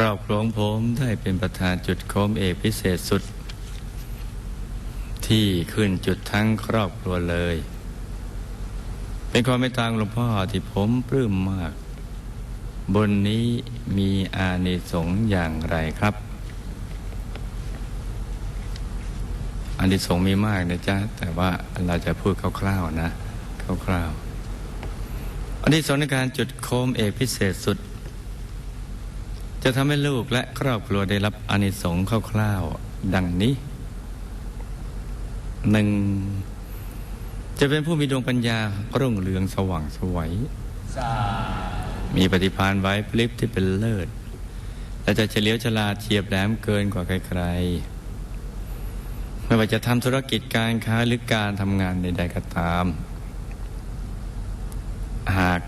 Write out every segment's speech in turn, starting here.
ครอบครองผมได้เป็นประธานจุดโคมเอกพิเศษสุด ที่ขึ้นจุดทั้งครอบครัวเลย เป็นความไม่ต่างหลวงพ่อที่ผมปลื้มมาก บนนี้มีอานิสงส์อย่างไรครับ อานิสงส์มีมากนะจ๊ะ แต่ว่าเราจะพูดคร่าวๆนะคร่าวๆอานิสงส์ในการจุดโคมเอกพิเศษสุด จะทำให้ลูกและครอบครัวได้รับอานิสงส์คร่าวๆดังนี้หนึ่งจะเป็นผู้มีดวงปัญญารุ่งเรืองสว่างไสวยมีปฏิภาณไว้พลิบที่เป็นเลิศ และจะเฉลียวฉลาดเฉียบแหลมเกินกว่าใครๆ ไม่ว่าจะทำธุรกิจการค้าหรือการทำงานใดๆก็ตาม หาก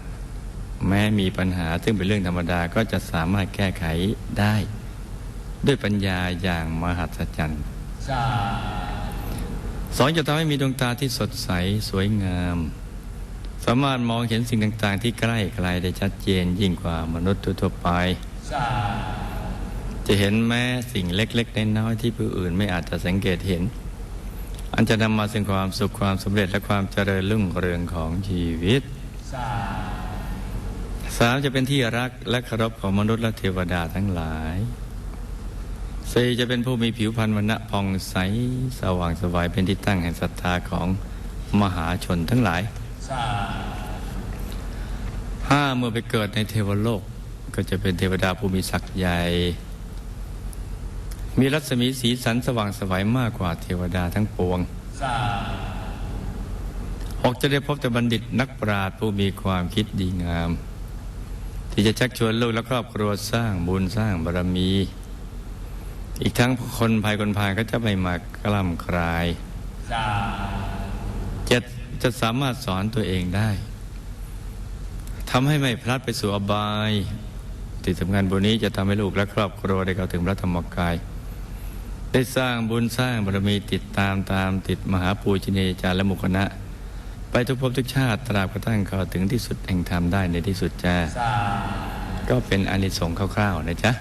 แม้มีปัญหาซึ่งเป็นเรื่องธรรมดาก็จะสามารถแก้ไขได้ ด้วยปัญญาอย่างมหัศจรรย์สองจะทำให้มีดวงตาที่สดใสสวยงาม สามารถมองเห็นสิ่งต่าง ๆ ที่ใกล้ไกลได้ชัดเจนยิ่งกว่ามนุษย์ทั่วๆไป จะเห็นแม้สิ่งเล็กๆน้อยๆที่ผู้อื่นไม่อาจจะสังเกตเห็น อันจะนำมาซึ่งความสุขความสำเร็จและความเจริญรุ่งเรืองของชีวิต สามจะเป็นที่รักและเคารพของมนุษย์และเทวดาทั้งหลายสี่จะเป็นผู้มีผิวพรรณวรรณะผ่องใสสว่างสวายเป็นที่ตั้งแห่งศรัทธาของมหาชนทั้งหลายห้าเมื่อไปเกิดในเทวโลกก็จะเป็นเทวดาผู้มีศักดิ์ใหญ่ มีรัศมีสีสันสว่างสวัยมากกว่าเทวดาทั้งปวงหกจะได้พบแต่บัณฑิตนักปราชญ์ผู้มีความคิดดีงาม ที่จะชักชวนลูกและครอบครัวสร้างบุญสร้างบารมี อีกทั้งคนภายคนพายก็จะไม่มากล่ำคลายจ็ดจะสามารถสอนตัวเองได้ทำให้ไม่พลัดไปสู่อบายที่สำคัญบุญนี้จะทำให้ลูกและครอบครัวได้เข้าถึงพระธรรมกาย ได้สร้างบุญสร้างบารมีติดตามตามติดมหาปูชนียาจารย์และมุขณะ ไปทุกภพทุกชาติตราบกระทั่งเข้าถึงที่สุดแห่งธรรมได้ในที่สุดจ้าก็เป็นอานิสงส์คร่าวๆนะจ๊ะ